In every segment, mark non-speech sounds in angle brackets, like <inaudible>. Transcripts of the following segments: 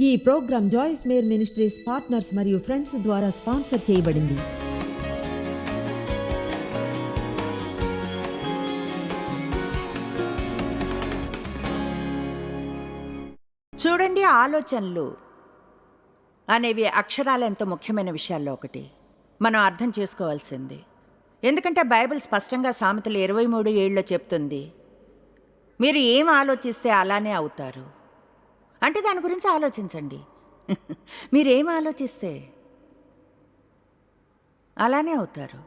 ఈ program Joyce Meyer ministries partners మరియు friends ద్వారా స్పాన్సర్ చేయబడింది. చూడండి ఆలోచనలు అనేవి అక్షరాలు ఎంతో ముఖ్యమైన విషయాల్లో ఒకటి. మనం అర్థం చేసుకోవాల్సింది. ఎందుకంటే బైబిల్ స్పష్టంగా సామెతలు ఇరవై మూడు ఏళ్ళలో చెప్తుంది. మీరు ఏం ఆలోచిస్తే అలానే అవుతారు. అంటే దాని గురించి ఆలోచించండి. మీరేం ఆలోచిస్తే అలానే అవుతారు.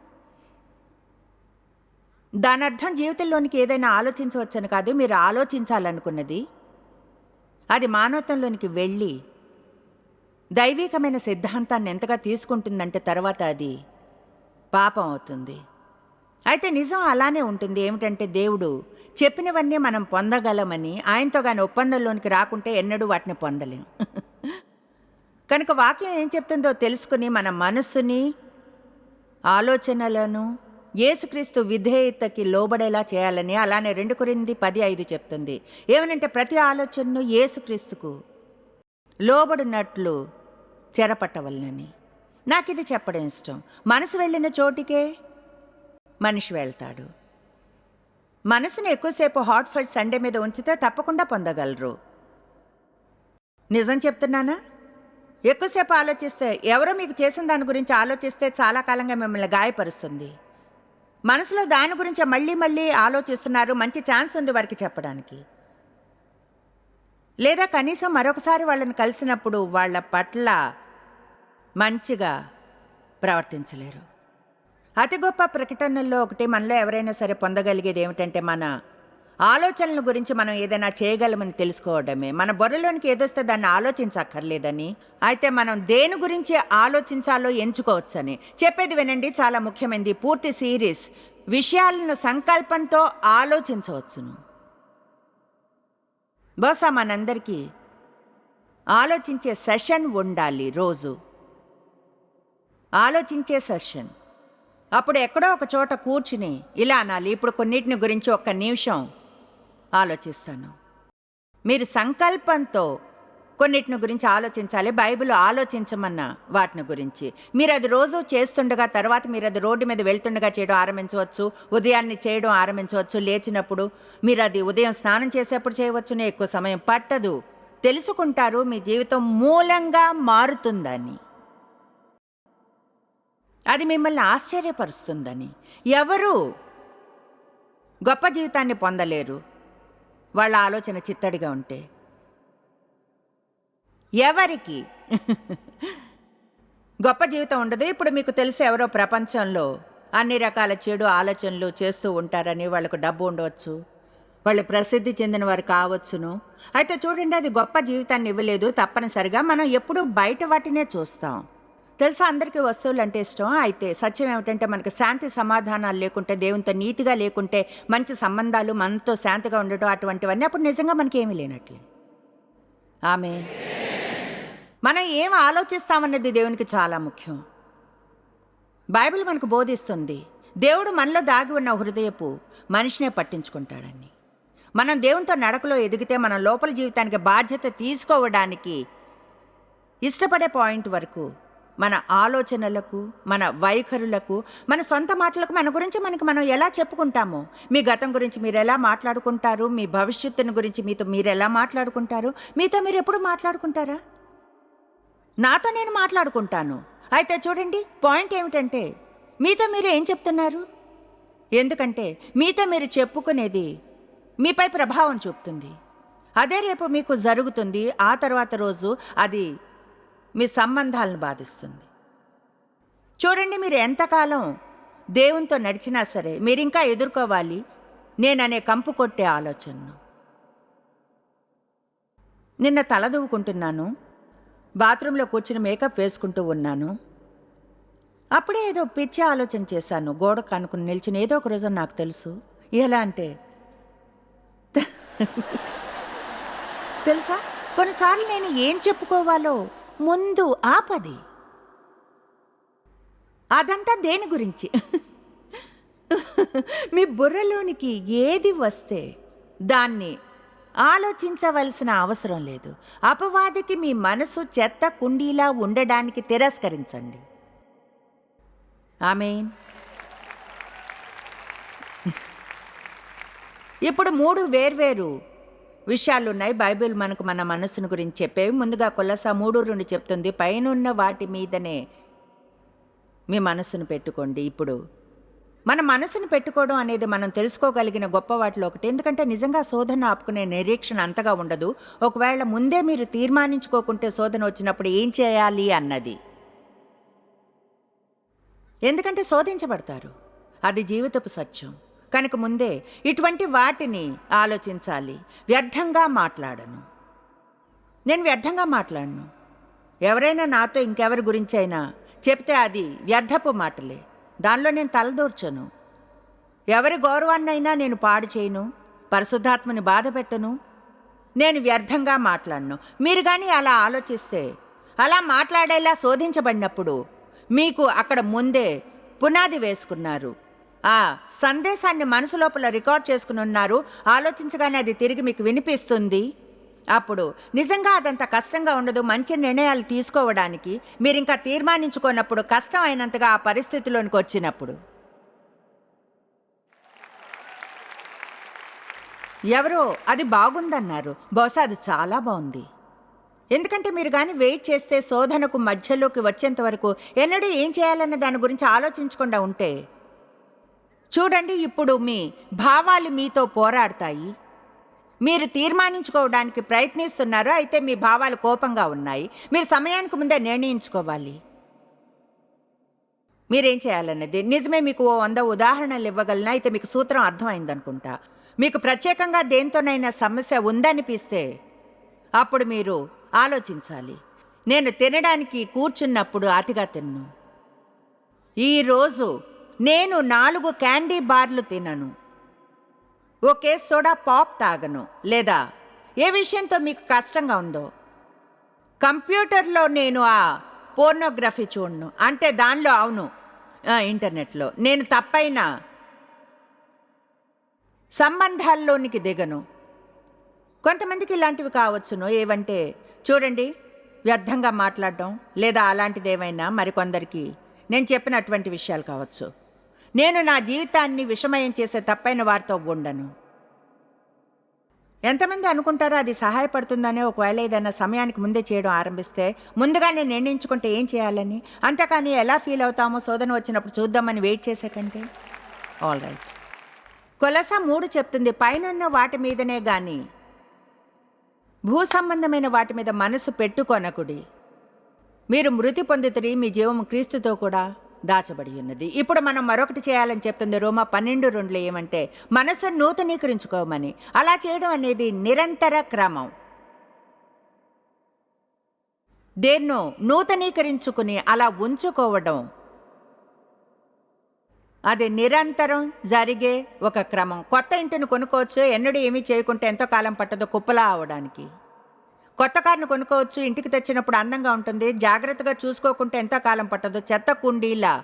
దాని అర్థం జీవితంలోనికి ఏదైనా ఆలోచించవచ్చని కాదు మీరు ఆలోచించాలనుకున్నది. అది మానవత్వంలోనికి వెళ్ళి దైవికమైన సిద్ధాంతాన్ని ఎంతగా తీసుకుంటుందంటే తర్వాత అది పాపం అవుతుంది. అయితే నిజం అలానే ఉంటుంది. ఏమిటంటే దేవుడు చెప్పినవన్నీ మనం పొందగలమని ఆయనతో కానీ ఒప్పందంలోనికి రాకుంటే ఎన్నడూ వాటిని పొందలేం. <laughs> కనుక వాక్యం ఏం చెప్తుందో తెలుసుకుని మన మనస్సుని ఆలోచనలను యేసుక్రీస్తు విధేయతకి లోబడేలా చేయాలని అలానే రెండు కొరింది పది ఐదు చెప్తుంది. ఏమనంటే ప్రతి ఆలోచనను యేసుక్రీస్తుకు లోబడినట్లు చెరపట్టవలనని. నాకు ఇది చెప్పడం ఇష్టం. మనసు వెళ్ళిన చోటికే మనిషి వెళ్తాడు. మనసును ఎక్కువసేపు హాట్ ఫర్ సండే మీద ఉంచితే తప్పకుండా పొందగలరు. నిజం చెప్తున్నానా? ఎక్కువసేపు ఆలోచిస్తే ఎవరో మీకు చేసిన దాని గురించి ఆలోచిస్తే చాలా కాలంగా మిమ్మల్ని గాయపరుస్తుంది. మనసులో దాని గురించి మళ్ళీ మళ్ళీ ఆలోచిస్తున్నారు మంచి ఛాన్స్ ఉంది వారికి చెప్పడానికి. లేదా కనీసం మరొకసారి వాళ్ళని కలిసినప్పుడు వాళ్ళ పట్ల మంచిగా ప్రవర్తించలేరు. అతి గొప్ప ప్రకటనల్లో ఒకటి మనలో ఎవరైనా సరే పొందగలిగేది ఏమిటంటే మన ఆలోచనల గురించి మనం ఏదైనా చేయగలమని తెలుసుకోవడమే. మన బుర్రలోనికి ఏదొస్తే దాన్ని ఆలోచించక్కర్లేదని అయితే మనం దేని గురించి ఆలోచించాలో ఎంచుకోవచ్చని. చెప్పేది వినండి చాలా ముఖ్యమైనది. పూర్తి సిరీస్ విషయాలను సంకల్పంతో ఆలోచించవచ్చును. బహుశా మనందరికీ ఆలోచించే సెషన్ ఉండాలి రోజు. ఆలోచించే సెషన్. అప్పుడు ఎక్కడో ఒక చోట కూర్చుని ఇలా అనాలి ఇప్పుడు కొన్నిటిని గురించి ఒక్క నిమిషం ఆలోచిస్తాను. మీరు సంకల్పంతో కొన్నిటిని గురించి ఆలోచించాలి బైబిల్ ఆలోచించమన్న వాటిని గురించి. మీరు అది రోజు చేస్తుండగా తర్వాత మీరు అది రోడ్డు మీద వెళ్తుండగా చేయడం ఆరంభించవచ్చు ఉదయాన్నే చేయడం ఆరంభించవచ్చు లేచినప్పుడు మీరు అది ఉదయం స్నానం చేసేప్పుడు చేయవచ్చునే ఎక్కువ సమయం పట్టదు. తెలుసుకుంటారు మీ జీవితం మూలంగా మారుతుందని. అది మిమ్మల్ని ఆశ్చర్యపరుస్తుందని. ఎవరు? గొప్ప జీవితాన్ని పొందలేరు. వాళ్ళ ఆలోచన చిత్తడిగా ఉంటే. ఎవరికి? గొప్ప జీవితం ఉండదు. ఇప్పుడు మీకు తెలిసి ఎవరో ప్రపంచంలో అన్ని రకాల చెడు ఆలోచనలు చేస్తూ ఉంటారని వాళ్ళకు డబ్బు ఉండవచ్చు. వాళ్ళు ప్రసిద్ధి చెందిన వారు కావచ్చును. అయితే చూడండి అది గొప్ప జీవితాన్ని ఇవ్వలేదు. తప్పనిసరిగా మనం ఎప్పుడూ బయట వాటినే చూస్తాం. తెలుసా అందరికీ వస్తువులు అంటే ఇష్టం? అయితే సత్యం ఏమిటంటే మనకు శాంతి సమాధానాలు లేకుంటే దేవునితో నీతిగా లేకుంటే మంచి సంబంధాలు మనతో శాంతిగా ఉండటం అటువంటివన్నీ అప్పుడు నిజంగా మనకి ఏమీ లేనట్లే. ఆమె మనం ఏం ఆలోచిస్తామన్నది దేవునికి చాలా ముఖ్యం. బైబిల్ మనకు బోధిస్తుంది దేవుడు మనలో దాగి ఉన్న హృదయపు మనిషినే పట్టించుకుంటాడని. మనం దేవునితో నడకలో ఎదిగితే మనం లోపల జీవితానికి బాధ్యత తీసుకోవడానికి ఇష్టపడే పాయింట్ వరకు మన ఆలోచనలకు మన వైఖరులకు మన సొంత మాటలకు మన గురించి మనకి మనం ఎలా చెప్పుకుంటామో మీ గతం గురించి మీరు ఎలా మాట్లాడుకుంటారు మీ భవిష్యత్తుని గురించి మీతో మీరు ఎలా మాట్లాడుకుంటారు మీతో మీరు ఎప్పుడు మాట్లాడుకుంటారా? నాతో నేను మాట్లాడుకుంటాను. అయితే చూడండి పాయింట్ ఏమిటంటే మీతో మీరు ఏం చెప్తున్నారు? ఎందుకంటే మీతో మీరు చెప్పుకునేది మీపై ప్రభావం చూపుతుంది. అదే రేపు మీకు జరుగుతుంది ఆ తర్వాత రోజు అది మీ సంబంధాలను బాధిస్తుంది. చూడండి మీరు ఎంతకాలం దేవునితో నడిచినా సరే మీరు ఇంకా ఎదుర్కోవాలి నేననే కంపు కొట్టే ఆలోచనను. నిన్న తలదూవుకుంటున్నాను బాత్రూంలో కూర్చుని మేకప్ వేసుకుంటూ ఉన్నాను. అప్పుడే ఏదో పిచ్చి ఆలోచన చేశాను గోడ కనుక్కుని నిలిచిన ఏదో ఒక రోజు నాకు తెలుసు. ఎలా అంటే <laughs> తెలుసా? కొన్నిసార్లు నేను ఏం చెప్పుకోవాలో ముందు ఆపది. అదంతా దేని గురించి? మీ బుర్రలోనికి ఏది వస్తే దాన్ని ఆలోచించవలసిన అవసరం లేదు. అపవాదికి మీ మనసు చెత్త కుండీలా ఉండడానికి తిరస్కరించండి. ఆమెన్. ఇప్పుడు మూడు వేర్వేరు విషయాలు ఉన్నాయి బైబిల్ మనకు మన మనసును గురించి చెప్పేవి. ముందుగా కొలస మూడు రెండు చెప్తుంది. పైనున్న వాటి మీదనే మీ మనసును పెట్టుకోండి. ఇప్పుడు మన మనసును పెట్టుకోవడం అనేది మనం తెలుసుకోగలిగిన గొప్ప వాటిలో ఒకటి. ఎందుకంటే నిజంగా శోధన ఆపుకునే నిరీక్షణ అంతగా ఉండదు. ఒకవేళ ముందే మీరు తీర్మానించుకోకుంటే శోధన వచ్చినప్పుడు ఏం చేయాలి అన్నది. ఎందుకంటే శోధించబడతారు. అది జీవితపు సత్యం. కనుక ముందే ఇటువంటి వాటిని ఆలోచించాలి. వ్యర్థంగా మాట్లాడను. నేను వ్యర్థంగా మాట్లాడను. ఎవరైనా నాతో ఇంకెవరి గురించి అయినా చెప్తే అది వ్యర్థపు మాటలే. దానిలో నేను తలదూర్చను. ఎవరి గౌరవాన్నైనా నేను పాడు చేయను. పరిశుద్ధాత్మని బాధ పెట్టను. నేను వ్యర్థంగా మాట్లాడను. మీరు కానీ అలా ఆలోచిస్తే అలా మాట్లాడేలా శోధించబడినప్పుడు మీకు అక్కడ ముందే పునాది వేసుకున్నారు. ఆ సందేశాన్ని మనసు లోపల రికార్డ్ చేసుకుని ఉన్నారు ఆలోచించగానే అది తిరిగి మీకు వినిపిస్తుంది. అప్పుడు నిజంగా అదంత కష్టంగా ఉండదు మంచి నిర్ణయాలు తీసుకోవడానికి మీరు ఇంకా తీర్మానించుకున్నప్పుడు కష్టం అయినంతగా ఆ పరిస్థితిలోనికి వచ్చినప్పుడు. ఎవరో అది బాగుందన్నారు. బహుశా అది చాలా బాగుంది. ఎందుకంటే మీరు కానీ వెయిట్ చేస్తే శోధనకు మధ్యలోకి వచ్చేంత వరకు ఎన్నడూ ఏం చేయాలన్న దాని గురించి ఆలోచించకుండా ఉంటే చూడండి ఇప్పుడు మీ భావాలు మీతో పోరాడతాయి. మీరు తీర్మానించుకోవడానికి ప్రయత్నిస్తున్నారు అయితే మీ భావాలు కోపంగా ఉన్నాయి. మీరు సమయానికి ముందే నిర్ణయించుకోవాలి. మీరేం చేయాలన్నది? నిజమే మీకు ఓ వంద ఉదాహరణలు ఇవ్వగలనా? అయితే మీకు సూత్రం అర్థమైందనుకుంటా మీకు ప్రత్యేకంగా దేంతోనైనా సమస్య ఉందనిపిస్తే అప్పుడు మీరు ఆలోచించాలి. నేను తినడానికి కూర్చున్నప్పుడు అతిగా తిన్ను. ఈరోజు నేను నాలుగు క్యాండీ బార్లు తినను. ఒకే సోడా పాప్ తాగను. లేదా ఏ విషయంతో మీకు కష్టంగా ఉందో? కంప్యూటర్లో నేను ఆ పోర్నోగ్రఫీ చూడను. అంటే దానిలో అవును. ఇంటర్నెట్లో. నేను తప్పైన సంబంధాల్లోనికి దిగను. కొంతమందికి ఇలాంటివి కావచ్చును. ఏవంటే చూడండి వ్యర్థంగా మాట్లాడడం లేదా అలాంటిదేమైనా మరికొందరికి నేను చెప్పినటువంటి విషయాలు కావచ్చు. నేను నా జీవితాన్ని విషమయం చేసే తప్పైన వారితో ఉండను. ఎంతమంది అనుకుంటారో అది సహాయపడుతుందనే ఒకవేళ ఏదైనా సమయానికి ముందే చేయడం ఆరంభిస్తే ముందుగానే నిర్ణయించుకుంటే ఏం చేయాలని? అంతేకాని ఎలా ఫీల్ అవుతామో శోధన వచ్చినప్పుడు చూద్దామని వెయిట్ చేసే కంటే. ఆల్ రైట్ కొలస మూడు చెప్తుంది పైనున్న వాటి మీదనే గాని భూ సంబంధమైన వాటి మీద మనసు పెట్టుకొనకుడి. మీరు మృతి పొందితిరి మీ జీవము క్రీస్తుతో కూడా. దాచబడి ఉన్నది. ఇప్పుడు మనం మరొకటి చేయాలని చెప్తుంది రోమా పన్నెండు రెండులో ఏమంటే మనసు నూతనీకరించుకోమని. అలా చేయడం అనేది నిరంతర క్రమం. దేన్నో నూతనీకరించుకుని అలా ఉంచుకోవడం. అది నిరంతరం జరిగే ఒక క్రమం. కొత్త ఇంటిని కొనుక్కోవచ్చు ఎన్నడూ ఏమీ చేయకుంటే ఎంతో కాలం పట్టదో కుప్పలా అవడానికి. కొత్త కారును కొనుక్కోవచ్చు ఇంటికి తెచ్చినప్పుడు అందంగా ఉంటుంది జాగ్రత్తగా చూసుకోకుంటే ఎంత కాలం పట్టదు. చెత్త కుండీలా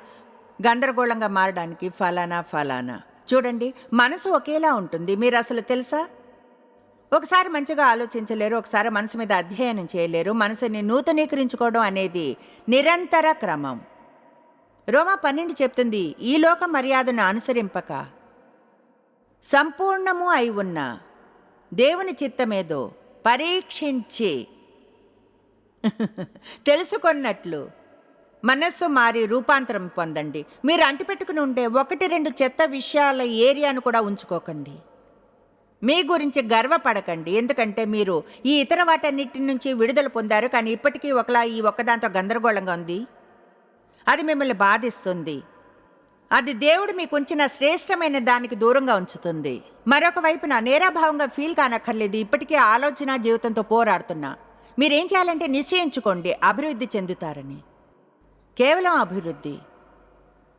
గందరగోళంగా మారడానికి ఫలానా ఫలానా. చూడండి మనసు ఒకేలా ఉంటుంది. మీరు అసలు తెలుసా? ఒకసారి మంచిగా ఆలోచించలేరు ఒకసారి మనసు మీద అధ్యయనం చేయలేరు. మనసుని నూతనీకరించుకోవడం అనేది నిరంతర క్రమం. రోమా పన్నెండు చెప్తుంది ఈ లోక మర్యాదను అనుసరింపక. సంపూర్ణము అయి ఉన్న దేవుని చిత్తమేదో పరీక్షించి. <laughs> తెలుసుకున్నట్లు మనస్సు మారి రూపాంతరం పొందండి. మీరు అంటిపెట్టుకుని ఉండే ఒకటి రెండు చెత్త విషయాల ఏరియాను కూడా ఉంచుకోకండి. మీ గురించి గర్వపడకండి. ఎందుకంటే మీరు ఈ ఇతర వాటన్నిటి నుంచి విడుదల పొందారు. కానీ ఇప్పటికీ ఒకలా ఈ ఒక్కదాంతో గందరగోళంగా ఉంది. అది మిమ్మల్ని బాధిస్తుంది. అది దేవుడు మీకు ఉంచిన శ్రేష్టమైన దానికి దూరంగా ఉంచుతుంది. మరొక వైపున నేరాభావంగా ఫీల్ కానక్కర్లేదు. ఇప్పటికే ఆలోచన జీవితంతో పోరాడుతున్నా. మీరేం చేయాలంటే నిశ్చయించుకోండి. అభివృద్ధి చెందుతారని. కేవలం అభివృద్ధి.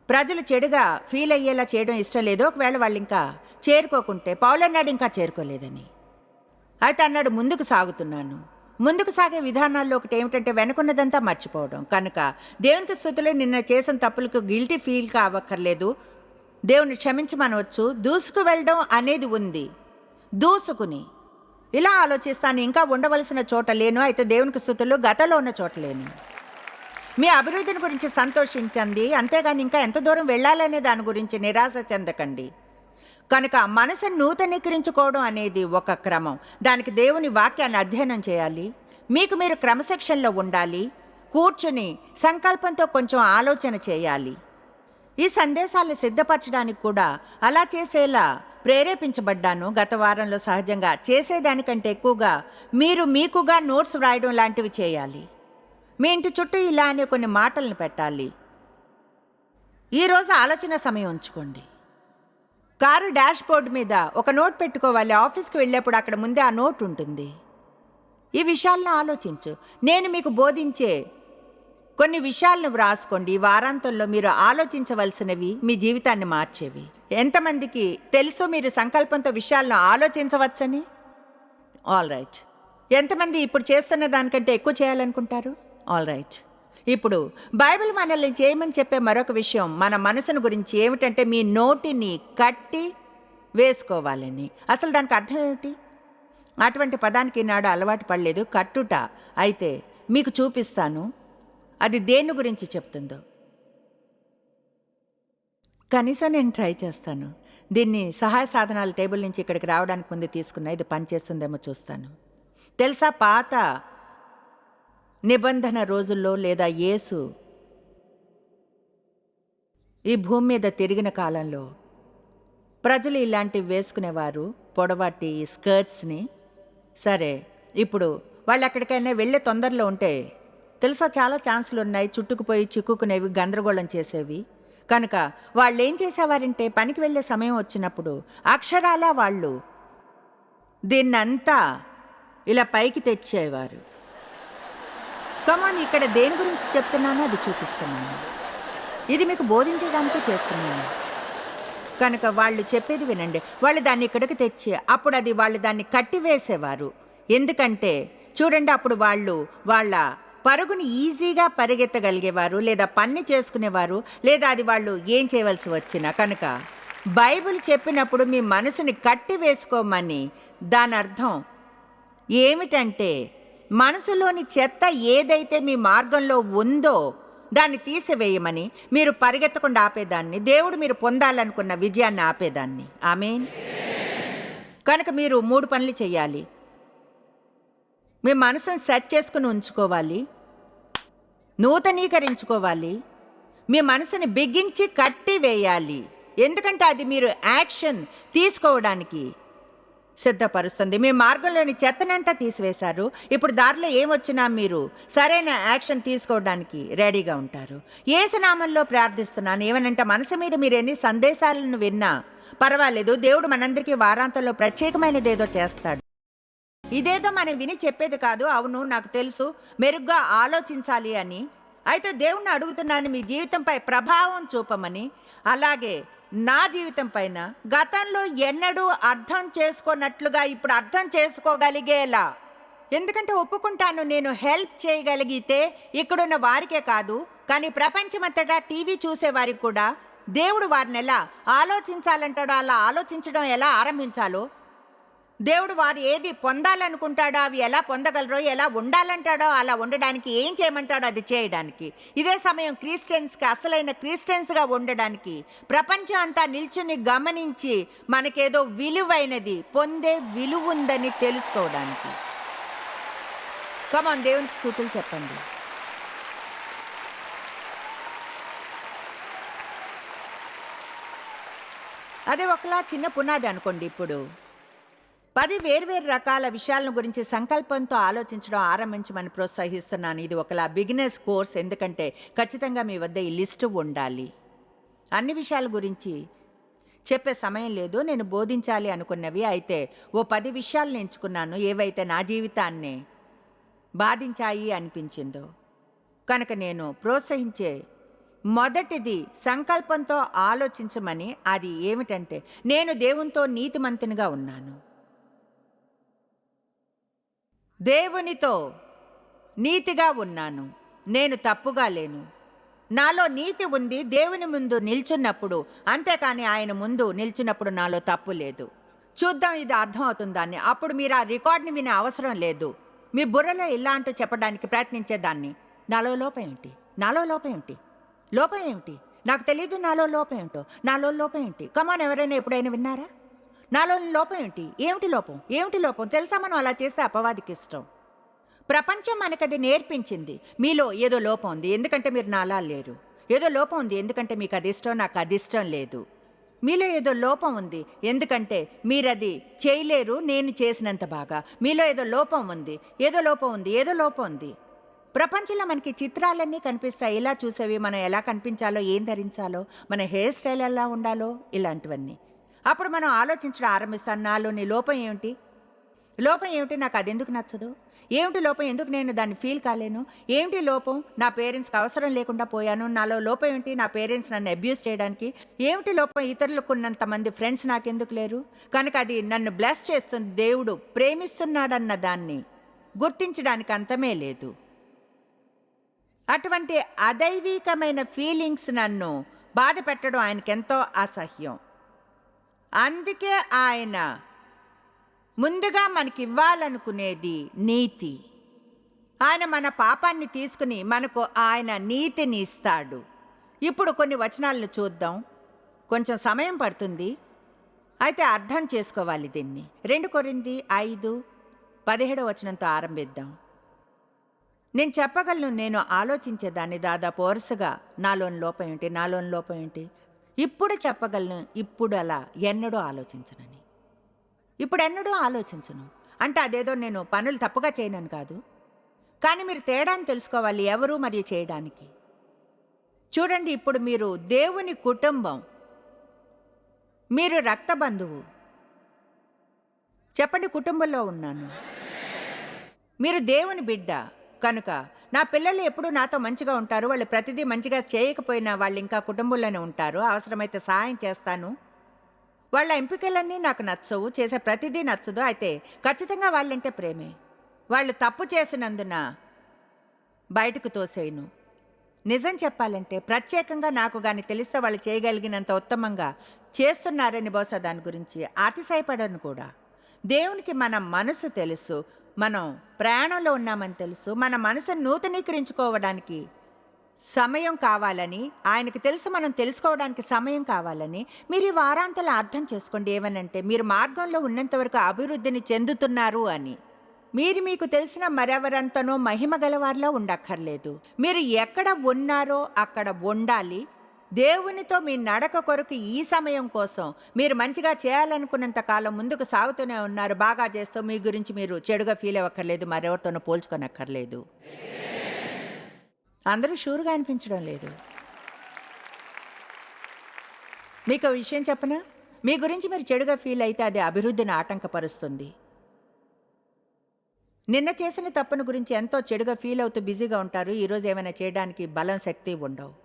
ప్రజలు చెడుగా ఫీల్ అయ్యేలా చేయడం ఇష్టం లేదు. ఒకవేళ వాళ్ళు ఇంకా చేరుకోకుంటే పౌలన్నాడు ఇంకా చేరుకోలేదని. అయితే అన్నాడు ముందుకు సాగుతున్నాను. ముందుకు సాగే విధానాల్లో ఒకటి ఏమిటంటే వెనుకున్నదంతా మర్చిపోవడం. కనుక దేవునికి స్థుతులు నిన్న చేసిన తప్పులకు గిల్టీ ఫీల్ కావక్కర్లేదు. దేవుని క్షమించమనవచ్చు దూసుకు వెళ్ళడం అనేది ఉంది. దూసుకుని. ఇలా ఆలోచిస్తాను ఇంకా ఉండవలసిన చోట లేను. అయితే దేవునికి స్థుతులు గతంలో ఉన్న చోట లేను. మీ అభివృద్ధిని గురించి సంతోషించండి. అంతేగాని ఇంకా ఎంత దూరం వెళ్ళాలనే దాని గురించి నిరాశ చెందకండి. కనుక మనసును నూతనీకరించుకోవడం అనేది ఒక క్రమం. దానికి దేవుని వాక్యాన్ని అధ్యయనం చేయాలి. మీకు మీరు క్రమశిక్షణలో ఉండాలి. కూర్చుని సంకల్పంతో కొంచెం ఆలోచన చేయాలి. ఈ సందేశాలను సిద్ధపరచడానికి కూడా అలా చేసేలా ప్రేరేపించబడ్డాను. గత వారంలో సహజంగా చేసేదానికంటే ఎక్కువగా మీరు మీకుగా నోట్స్ వ్రాయడం లాంటివి చేయాలి. మీ ఇంటి చుట్టూ ఇలా అనే కొన్ని మాటలను పెట్టాలి. ఈరోజు ఆలోచన సమయం ఉంచుకోండి. కారు డాష్ బోర్డు మీద ఒక నోట్ పెట్టుకోవాలి. ఆఫీస్కి వెళ్ళేప్పుడు అక్కడ ముందే ఆ నోట్ ఉంటుంది. ఈ విషయాలను ఆలోచించు. నేను మీకు బోధించే కొన్ని విషయాలను వ్రాసుకోండి. ఈ వారాంతంలో మీరు ఆలోచించవలసినవి మీ జీవితాన్ని మార్చేవి. ఎంతమందికి తెలుసో మీరు సంకల్పంతో విషయాలను ఆలోచించవచ్చని? All right. ఎంతమంది ఇప్పుడు చేస్తున్న దానికంటే ఎక్కువ చేయాలనుకుంటారు? All right. ఇప్పుడు బైబిల్ మనల్ని చేయమని చెప్పే మరొక విషయం మన మనసును గురించి ఏమిటంటే మీ నోటిని కట్టి వేసుకోవాలని. అసలు దానికి అర్థం ఏమిటి? అటువంటి పదానికి నాడు అలవాటు పడలేదు కట్టుట. అయితే మీకు చూపిస్తాను అది దేని గురించి చెప్తుందో. కనీసం నేను ట్రై చేస్తాను. దీన్ని సహాయ సాధనాల టేబుల్ నుంచి ఇక్కడికి రావడానికి ముందు తీసుకున్న ఇది పనిచేస్తుందేమో చూస్తాను. తెలుసా? పాత నిబంధన రోజుల్లో లేదా యేసు ఈ భూమి మీద తిరిగిన కాలంలో ప్రజలు ఇలాంటివి వేసుకునేవారు పొడవాటి స్కర్ట్స్ని. సరే ఇప్పుడు వాళ్ళు ఎక్కడికైనా వెళ్ళే తొందరలో ఉంటే తెలుసా చాలా ఛాన్సులు ఉన్నాయి చుట్టుకుపోయి చిక్కుకునేవి గందరగోళం చేసేవి. కనుక వాళ్ళు ఏం చేసేవారంటే పనికి వెళ్ళే సమయం వచ్చినప్పుడు అక్షరాలా వాళ్ళు దీన్నంతా ఇలా పైకి తెచ్చేవారు. కమాన్ ఇక్కడ దేని గురించి చెప్తున్నానో అది చూపిస్తున్నాను. ఇది మీకు బోధించడానికే చేస్తున్నాను. కనుక వాళ్ళు చెప్పేది వినండి. వాళ్ళు దాన్ని ఇక్కడికి తెచ్చి అప్పుడు అది వాళ్ళు దాన్ని కట్టివేసేవారు. ఎందుకంటే చూడండి అప్పుడు వాళ్ళు వాళ్ళ పరుగుని ఈజీగా పరిగెత్తగలిగేవారు లేదా పన్ని చేసుకునేవారు లేదా అది వాళ్ళు ఏం చేయవలసి వచ్చినా. కనుక బైబిల్ చెప్పినప్పుడు మీ మనసుని కట్టి వేసుకోమని దాని అర్థం ఏమిటంటే మనసులోని చెత్త ఏదైతే మీ మార్గంలో ఉందో దాన్ని తీసివేయమని మీరు పరిగెత్తకుండా ఆపేదాన్ని. దేవుడు మీరు పొందాలనుకున్న విజయాన్ని ఆపేదాన్ని. ఆమెన్. కనుక మీరు మూడు పనులు చేయాలి. మీ మనసును సెట్ చేసుకుని ఉంచుకోవాలి. నూతనీకరించుకోవాలి. మీ మనసుని బిగించి కట్టి వేయాలి ఎందుకంటే అది మీరు యాక్షన్ తీసుకోవడానికి సిద్ధపరుస్తుంది. మీ మార్గంలోని చెత్తనంతా తీసివేశారు. ఇప్పుడు దారిలో ఏమొచ్చినా మీరు సరైన యాక్షన్ తీసుకోవడానికి రెడీగా ఉంటారు. ఏసునామంలో ప్రార్థిస్తున్నాను. ఏమనంటే మనసు మీద మీరు ఎన్ని సందేశాలను విన్నా పర్వాలేదు. దేవుడు మనందరికీ వారాంతంలో ప్రత్యేకమైనదేదో చేస్తాడు. ఇదేదో మనం విని చెప్పేది కాదు. అవును నాకు తెలుసు. మెరుగ్గా ఆలోచించాలి అని. అయితే దేవుణ్ణి అడుగుతున్నాను మీ జీవితంపై ప్రభావం చూపమని. అలాగే నా జీవితం పైన గతంలో ఎన్నడూ అర్థం చేసుకున్నట్లుగా ఇప్పుడు అర్థం చేసుకోగలిగేలా. ఎందుకంటే ఒప్పుకుంటాను నేను హెల్ప్ చేయగలిగితే ఇక్కడున్న వారికే కాదు కానీ ప్రపంచమంతటా టీవీ చూసేవారికి కూడా దేవుడు వారిని ఎలా ఆలోచించాలంటాడో అలా ఆలోచించడం ఎలా ఆరంభించాలో దేవుడు వారు ఏది పొందాలనుకుంటాడో అవి ఎలా పొందగలరో ఎలా ఉండాలంటాడో అలా ఉండడానికి ఏం చేయమంటాడో అది చేయడానికి. ఇదే సమయం క్రిస్టియన్స్కి అసలైన క్రిస్టియన్స్గా ఉండడానికి ప్రపంచం అంతా నిల్చుని గమనించి మనకేదో విలువైనది పొందే విలువ ఉందని తెలుసుకోవడానికి. కమాన్ దేవునికి స్థుతులు చెప్పండి. అదే ఒకలా చిన్న పునాది అనుకోండి ఇప్పుడు. పది వేర్వేరు రకాల విషయాలను గురించి సంకల్పంతో ఆలోచించడం ఆరంభించమని ప్రోత్సహిస్తున్నాను. ఇది ఒకలా బిగినెస్ కోర్స్. ఎందుకంటే ఖచ్చితంగా మీ వద్ద ఈ లిస్టు ఉండాలి. అన్ని విషయాల గురించి చెప్పే సమయం లేదు. నేను బోధించాలి అనుకున్నవి అయితే ఓ పది విషయాలను ఎంచుకున్నాను. ఏవైతే నా జీవితాన్ని బాధించాయి అనిపించిందో కనుక నేను ప్రోత్సహించే మొదటిది సంకల్పంతో ఆలోచించమని. అది ఏమిటంటే నేను దేవునితో నీతిమంతునిగా ఉన్నాను. దేవునితో నీతిగా ఉన్నాను. నేను తప్పుగా లేను. నాలో నీతి ఉంది. దేవుని ముందు నిల్చున్నప్పుడు అంతేకాని ఆయన ముందు నిల్చున్నప్పుడు నాలో తప్పు లేదు. చూద్దాం ఇది అర్థమవుతుందాన్ని అప్పుడు మీరు ఆ రికార్డ్ని వినే అవసరం లేదు. మీ బుర్రలో ఇలా అంటూ చెప్పడానికి ప్రయత్నించేదాన్ని నాలో లోపం ఏమిటి నాలో లోపం ఏమిటి లోపం ఏమిటి నాకు తెలియదు నాలో లోపం ఏమిటో నాలో లోపం ఏంటి? కమాన్ ఎవరైనా ఎప్పుడైనా విన్నారా? నాలోని లోపం ఏంటి? ఏమిటి లోపం? ఏమిటి లోపం? తెలుసా మనం అలా చేస్తే అపవాదికి ఇష్టం? ప్రపంచం మనకది నేర్పించింది. మీలో ఏదో లోపం ఉంది ఎందుకంటే మీరు నాలా లేరు. ఏదో లోపం ఉంది ఎందుకంటే మీకు అది ఇష్టం నాకు అది ఇష్టం లేదు. మీలో ఏదో లోపం ఉంది ఎందుకంటే మీరది చేయలేరు నేను చేసినంత బాగా. మీలో ఏదో లోపం ఉంది ఏదో లోపం ఉంది ఏదో లోపం ఉంది. ప్రపంచంలో మనకి చిత్రాలన్నీ కనిపిస్తాయి. ఇలా చూసేవి మనం ఎలా కనిపించాలో ఏం ధరించాలో మన హెయిర్ స్టైల్ ఎలా ఉండాలో ఇలాంటివన్నీ. అప్పుడు మనం ఆలోచించడం ఆరంభిస్తాను నాలోని లోపం ఏమిటి? లోపం ఏమిటి? నాకు అది ఎందుకు నచ్చదు? ఏమిటి లోపం? ఎందుకు నేను దాన్ని ఫీల్ కాలేను? ఏమిటి లోపం? నా పేరెంట్స్కి అవసరం లేకుండా పోయాను. నాలో లోపం ఏమిటి? నా పేరెంట్స్ నన్ను అబ్యూస్ చేయడానికి. ఏమిటి లోపం? ఇతరులకు ఉన్నంత మంది ఫ్రెండ్స్ నాకెందుకు లేరు? కనుక అది నన్ను బ్లెస్ చేస్తుంది. దేవుడు ప్రేమిస్తున్నాడన్న దాన్ని గుర్తించడానికి అంతమే లేదు. అటువంటి అదైవికమైన ఫీలింగ్స్ నన్ను బాధ పెట్టడం ఆయనకెంతో అసహ్యం. అందుకే ఆయన ముందుగా మనకి ఇవ్వాలనుకునేది నీతి. ఆయన మన పాపాన్ని తీసుకుని మనకు ఆయన నీతిని ఇస్తాడు. ఇప్పుడు కొన్ని వచనాలను చూద్దాం. కొంచెం సమయం పడుతుంది. అయితే అర్థం చేసుకోవాలి దీన్ని. రెండు కొరింది ఐదు పదిహేడో వచనంతో ఆరంభిద్దాం. నేను చెప్పగలను నేను ఆలోచించేదాన్ని దాదాపు వరుసగా. నాలోని లోపం ఏంటి? నాలోని లోపం ఏంటి? ఇప్పుడు చెప్పగలను ఇప్పుడు అలా ఎన్నడూ ఆలోచించనని. ఇప్పుడు ఎన్నడూ ఆలోచించను. అంటే అదేదో నేను పనులు తప్పుగా చేయనని కాదు. కానీ మీరు తేడాన్ని తెలుసుకోవాలి ఎవరు మరియు చేయడానికి. చూడండి ఇప్పుడు మీరు దేవుని కుటుంబం. మీరు రక్త బంధువు. చెప్పండి కుటుంబంలో ఉన్నాను. మీరు దేవుని బిడ్డ. కనుక నా పిల్లలు ఎప్పుడూ నాతో మంచిగా ఉంటారు. వాళ్ళు ప్రతిదీ మంచిగా చేయకపోయినా వాళ్ళు ఇంకా కుటుంబంలోనే ఉంటారు. అవసరమైతే సహాయం చేస్తాను. వాళ్ళ ఎంపికలన్నీ నాకు నచ్చవు. చేసే ప్రతిదీ నచ్చదు. అయితే ఖచ్చితంగా వాళ్ళంటే ప్రేమే. వాళ్ళు తప్పు చేసినందున బయటకు తోసేయను. నిజం చెప్పాలంటే ప్రత్యేకంగా నాకు గాని తెలిస్తే వాళ్ళు చేయగలిగినంత ఉత్తమంగా చేస్తున్నారని బహుశా దాని గురించి అతిశయపడను కూడా. దేవునికి మన మనసు తెలుసు. మనం ప్రయాణంలో ఉన్నామని తెలుసు మన మనసును నూతనీకరించుకోవడానికి సమయం కావాలని ఆయనకు తెలుసు మనం తెలుసుకోవడానికి సమయం కావాలని మీరు ఈ వారాంతలో అర్థం చేసుకోండి. ఏమనంటే మీరు మార్గంలో ఉన్నంతవరకు అభివృద్ధిని చెందుతున్నారు అని. మీరు మీకు తెలిసిన మరెవరంతనో మహిమ గలవారిలో ఉండక్కర్లేదు. మీరు ఎక్కడ ఉన్నారో అక్కడ ఉండాలి. దేవునితో మీ నడక కొరకు ఈ సమయం కోసం మీరు మంచిగా చేయాలనుకున్నంత కాలం ముందుకు సాగుతూనే ఉన్నారు. బాగా చేస్తూ మీ గురించి మీరు చెడుగా ఫీల్ అవ్వక్కర్లేదు. మరెవరితోనో పోల్చుకోనక్కర్లేదు. అందరూ షూర్గా అనిపించడం లేదు. మీకు విషయం చెప్పనా? మీ గురించి మీరు చెడుగా ఫీల్ అయితే అది అభివృద్ధిని ఆటంకపరుస్తుంది. నిన్న చేసిన తప్పును గురించి ఎంతో చెడుగా ఫీల్ అవుతూ బిజీగా ఉంటారు. ఈరోజు ఏమైనా చేయడానికి బలం శక్తి ఉండవు.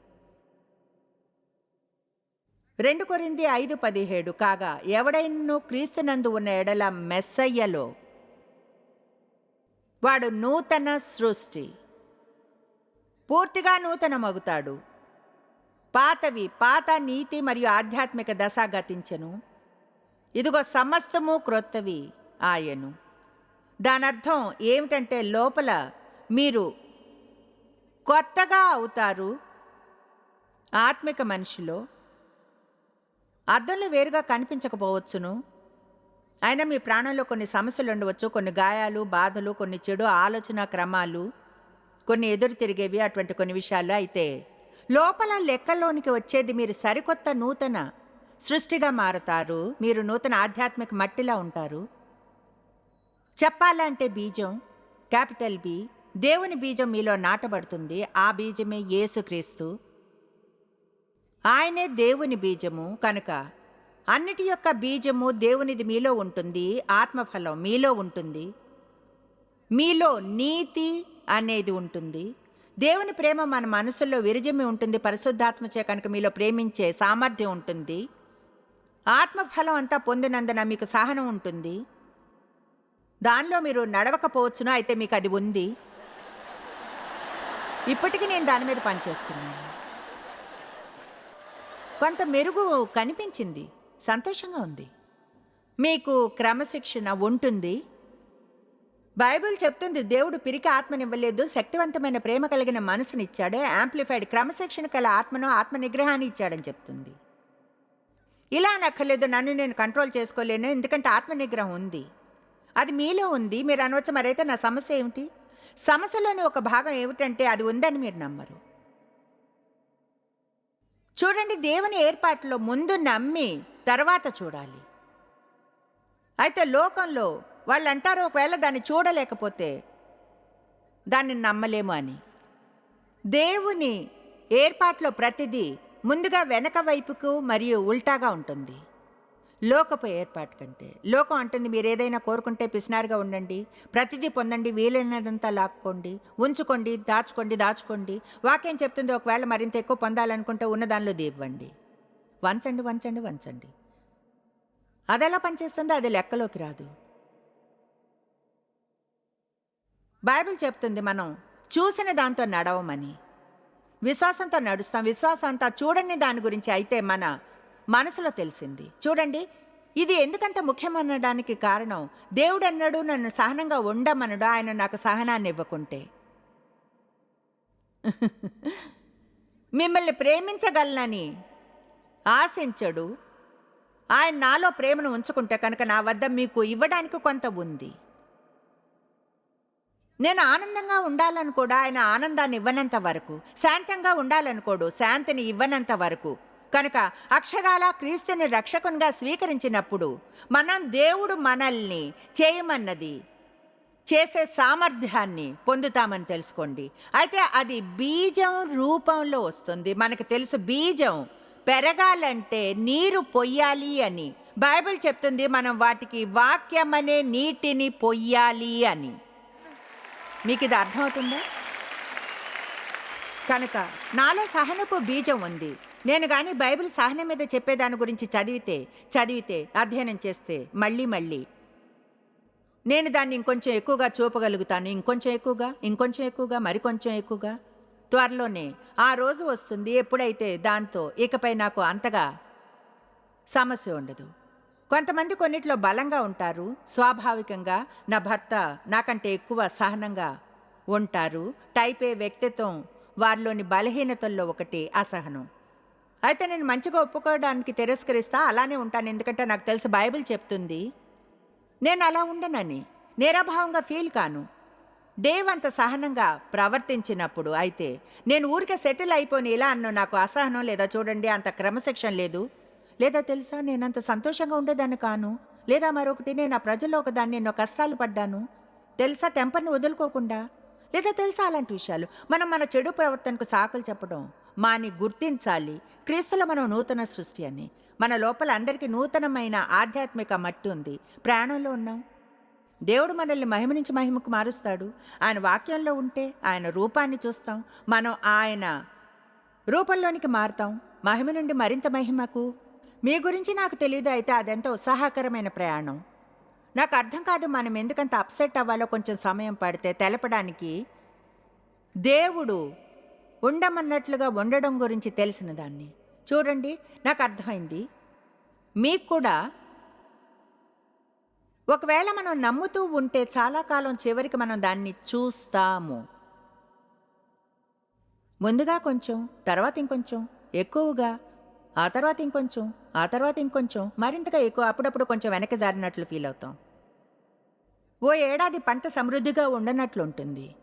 రెండు కొరింది ఐదు పదిహేడు. కాగా ఎవడైనను క్రీస్తునందు ఉన్న ఎడల మెస్సయ్యలో వాడు నూతన సృష్టి. పూర్తిగా నూతనమగుతాడు. పాతవి పాత నీతి మరియు ఆధ్యాత్మిక దశ గతించెను. ఇదిగో సమస్తము క్రొత్తవి ఆయను. దానర్థం ఏమిటంటే లోపల మీరు కొత్తగా అవుతారు ఆత్మిక మనిషిలో. అద్దంలో వేరుగా కనిపించకపోవచ్చును. అయినా మీ ప్రాణంలో కొన్ని సమస్యలు ఉండవచ్చు. కొన్ని గాయాలు బాధలు కొన్ని చెడు ఆలోచన క్రమాలు కొన్ని ఎదురు తిరిగేవి అటువంటి కొన్ని విషయాలు అయితే లోపల లెక్కల్లోనికి వచ్చేది మీరు సరికొత్త నూతన సృష్టిగా మారతారు. మీరు నూతన ఆధ్యాత్మిక మట్టిలా ఉంటారు. చెప్పాలంటే బీజం క్యాపిటల్ బి దేవుని బీజం మీలో నాటబడుతుంది. ఆ బీజమే యేసుక్రీస్తు. ఆయనే దేవుని బీజము కనుక అన్నిటి యొక్క బీజము దేవునిది మీలో ఉంటుంది ఆత్మఫలం మీలో ఉంటుంది. మీలో నీతి అనేది ఉంటుంది. దేవుని ప్రేమ మన మనసుల్లో విరజమి ఉంటుంది పరిశుద్ధాత్మచే కనుక మీలో ప్రేమించే సామర్థ్యం ఉంటుంది. ఆత్మఫలం అంతా పొందినందున మీకు సహనం ఉంటుంది. దానిలో మీరు నడవకపోవచ్చును అయితే మీకు అది ఉంది. ఇప్పటికీ నేను దాని మీద పనిచేస్తున్నాను. కొంత మెరుగు కనిపించింది. సంతోషంగా ఉంది. మీకు క్రమశిక్షణ ఉంటుంది. బైబిల్ చెప్తుంది దేవుడు పిరికి ఆత్మనివ్వలేదు. శక్తివంతమైన ప్రేమ కలిగిన మనసునిచ్చాడు. యాంప్లిఫైడ్ క్రమశిక్షణ కల ఆత్మను ఆత్మ నిగ్రహాన్ని ఇచ్చాడని చెప్తుంది. ఇలా నక్కర్లేదు నన్ను నేను కంట్రోల్ చేసుకోలేను. ఎందుకంటే ఆత్మ నిగ్రహం ఉంది. అది మీలో ఉంది. మీరు అనవచ్చు మరైతే నా సమస్య ఏమిటి? సమస్యలోని ఒక భాగం ఏమిటంటే అది ఉందని మీరు నమ్మరు. చూడండి దేవుని ఏర్పాటులో ముందు నమ్మి తర్వాత చూడాలి. అయితే లోకంలో వాళ్ళు అంటారు ఒకవేళ దాన్ని చూడలేకపోతే దాన్ని నమ్మలేము అని. దేవుని ఏర్పాట్లో ప్రతిదీ ముందుగా వెనక వైపుకు మరియు ఉల్టాగా ఉంటుంది. లోకపు ఏర్పాటు కంటే. లోకం అంటుంది మీరు ఏదైనా కోరుకుంటే పిసినారుగా ఉండండి. ప్రతిదీ పొందండి. వీలైనదంతా లాక్కోండి. ఉంచుకోండి. దాచుకోండి. దాచుకోండి. వాక్యం చెప్తుంది ఒకవేళ మరింత ఎక్కువ పొందాలనుకుంటే ఉన్న దానిలో ఇవ్వండి వంచండి వంచండి వంచండి. అది ఎలా పనిచేస్తుందో అది లెక్కలోకి రాదు. బైబిల్ చెప్తుంది మనం చూసిన దాంతో నడవమని. విశ్వాసంతో నడుస్తాం. విశ్వాసం అంతా చూడని దాని గురించి అయితే మన మనసులో తెలిసింది. చూడండి ఇది ఎందుకంత ముఖ్యమనడానికి కారణం? దేవుడు నన్ను సహనంగా ఉండమనడు ఆయన నాకు సహనాన్ని ఇవ్వకుంటే. <laughs> మిమ్మల్ని ప్రేమించగలనని ఆశించడు. ఆయన నాలో ప్రేమను ఉంచుకుంటే కనుక నా వద్ద మీకు ఇవ్వడానికి కొంత ఉంది. నేను ఆనందంగా ఉండాలని కూడా ఆయన ఆనందాన్ని ఇవ్వనంత వరకు శాంతంగా ఉండాలనుకోడు శాంతిని ఇవ్వనంత వరకు కనుక అక్షరాల క్రీస్తుని రక్షకునిగా స్వీకరించినప్పుడు మనం దేవుడు మనల్ని చేయమన్నది చేసే సామర్థ్యాన్ని పొందుతామని తెలుసుకోండి. అయితే అది బీజం రూపంలో వస్తుంది. మనకు తెలుసు బీజం పెరగాలంటే నీరు పొయ్యాలి అని. బైబిల్ చెప్తుంది మనం వాటికి వాక్యమనే నీటిని పొయ్యాలి అని. మీకు ఇది అర్థమవుతుందా? కనుక నాలో సహనపు బీజం ఉంది. నేను కానీ బైబిల్ సహనం మీద చెప్పేదాని గురించి చదివితే చదివితే అధ్యయనం చేస్తే మళ్ళీ మళ్ళీ. నేను దాన్ని ఇంకొంచెం ఎక్కువగా చూపగలుగుతాను. ఇంకొంచెం ఎక్కువగా ఇంకొంచెం ఎక్కువగా మరికొంచెం ఎక్కువగా. త్వరలోనే ఆ రోజు వస్తుంది. ఎప్పుడైతే దాంతో ఇకపై నాకు అంతగా సమస్య ఉండదు. కొంతమంది కొన్నిట్లో బలంగా ఉంటారు. స్వాభావికంగా నా భర్త నాకంటే ఎక్కువ సహనంగా ఉంటారు. టైప్ ఏ వ్యక్తిత్వం వారిలోని బలహీనతల్లో ఒకటి అసహనం. అయితే నేను మంచిగా ఒప్పుకోవడానికి తిరస్కరిస్తా అలానే ఉంటాను. ఎందుకంటే నాకు తెలుసు బైబిల్ చెప్తుంది. నేను అలా ఉండనని నేరాభావంగా ఫీల్ కాను. డేవ్ అంత సహనంగా ప్రవర్తించినప్పుడు అయితే నేను ఊరికే సెటిల్ అయిపోని ఇలా అన్నో నాకు అసహనం లేదా చూడండి అంత క్రమశిక్షణ లేదు. లేదా తెలుసా నేనంత సంతోషంగా ఉండేదాన్ని కాను. లేదా మరొకటి నేను ఆ ప్రజల్లో ఒకదాన్ని ఎన్నో కష్టాలు పడ్డాను. తెలుసా టెంపర్ని వదులుకోకుండా? లేదా తెలుసా అలాంటి విషయాలు? మనం మన చెడు ప్రవర్తనకు సాకులు చెప్పడం. మాని గుర్తించాలి. క్రీస్తులో మనం నూతన సృష్టి అని. మన లోపల అందరికీ నూతనమైన ఆధ్యాత్మిక మట్టి ఉంది. ప్రాణంలో ఉన్నాం. దేవుడు మనల్ని మహిమ నుంచి మహిమకు మారుస్తాడు. ఆయన వాక్యంలో ఉంటే ఆయన రూపాన్ని చూస్తాం. మనం ఆయన రూపంలోనికి మారుతాం. మహిమ నుండి మరింత మహిమకు. మీ గురించి నాకు తెలియదు అయితే అదెంత ఉత్సాహకరమైన ప్రయాణం. నాకు అర్థం కాదు మనం ఎందుకంత అప్సెట్ అవ్వాలో కొంచెం సమయం పడితే తెలపడానికి దేవుడు ఉండమన్నట్లుగా ఉండడం గురించి తెలిసిన దాన్ని. చూడండి నాకు అర్థమైంది. మీకు కూడా. ఒకవేళ మనం నమ్ముతూ ఉంటే చాలా కాలం చివరికి మనం దాన్ని చూస్తాము. ముందుగా కొంచెం తర్వాత ఇంకొంచెం ఎక్కువగా ఆ తర్వాత ఇంకొంచెం ఆ తర్వాత ఇంకొంచెం మరింతగా ఎక్కువ అప్పుడప్పుడు కొంచెం వెనక జారినట్లు ఫీల్ అవుతాం. ఓ ఏడాది పంట సమృద్ధిగా ఉండనట్లుంటుంది.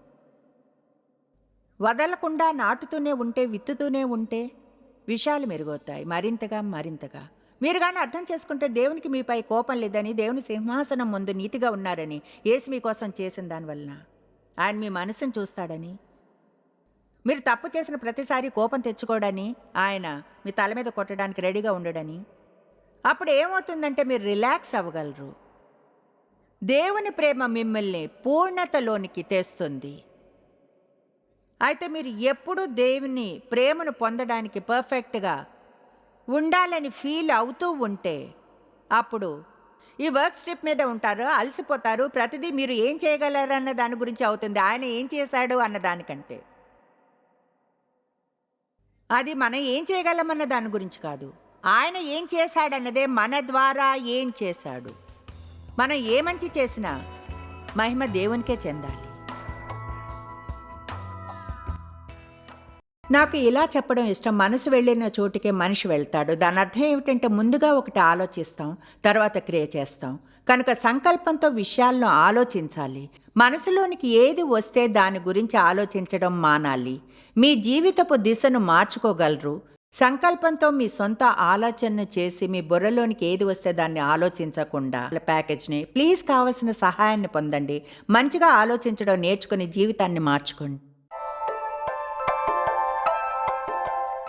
వదలకుండా నాటుతూనే ఉంటే విత్తుతూనే ఉంటే విషయాలు మెరుగవుతాయి. మరింతగా మరింతగా. మీరు కానీ అర్థం చేసుకుంటే దేవునికి మీపై కోపం లేదని దేవుని సింహాసనం ముందు నీతిగా ఉన్నారని ఏసు మీకోసం చేసిన దానివలన ఆయన మీ మనసును చూస్తాడని మీరు తప్పు చేసిన ప్రతిసారి కోపం తెచ్చుకోడని ఆయన మీ తల మీద కొట్టడానికి రెడీగా ఉండడని. అప్పుడు ఏమవుతుందంటే మీరు రిలాక్స్ అవ్వగలరు. దేవుని ప్రేమ మిమ్మల్ని పూర్ణతలోనికి తెస్తుంది. అయితే మీరు ఎప్పుడు దేవుని ప్రేమను పొందడానికి పర్ఫెక్ట్గా ఉండాలని ఫీల్ అవుతూ ఉంటే అప్పుడు ఈ వర్క్ స్ట్రిప్ మీద ఉంటారు అలసిపోతారు. ప్రతిదీ మీరు ఏం చేయగలరు అన్న దాని గురించి అవుతుంది. ఆయన ఏం చేశాడు అన్న దానికంటే. అది మనం ఏం చేయగలమన్న దాని గురించి కాదు. ఆయన ఏం చేశాడన్నదే మన ద్వారా ఏం చేశాడు. మనం ఏ మంచి చేసినా మహిమ దేవునికే చెందాలి. నాకు ఇలా చెప్పడం ఇష్టం. మనసు వెళ్ళిన చోటుకే మనిషి వెళ్తాడు. దాని అర్థం ఏమిటంటే ముందుగా ఒకటి ఆలోచిస్తాం తర్వాత క్రియ చేస్తాం. కనుక సంకల్పంతో విషయాలను ఆలోచించాలి. మనసులోనికి ఏది వస్తే దాని గురించి ఆలోచించడం మానాలి. మీ జీవితపు దిశను మార్చుకోగలరు. సంకల్పంతో మీ సొంత ఆలోచనను చేసి మీ బుర్రలోనికి ఏది వస్తే దాన్ని ఆలోచించకుండా ప్యాకేజ్ని ప్లీజ్ కావలసిన సహాయాన్ని పొందండి. మంచిగా ఆలోచించడం నేర్చుకుని జీవితాన్ని మార్చుకోండి.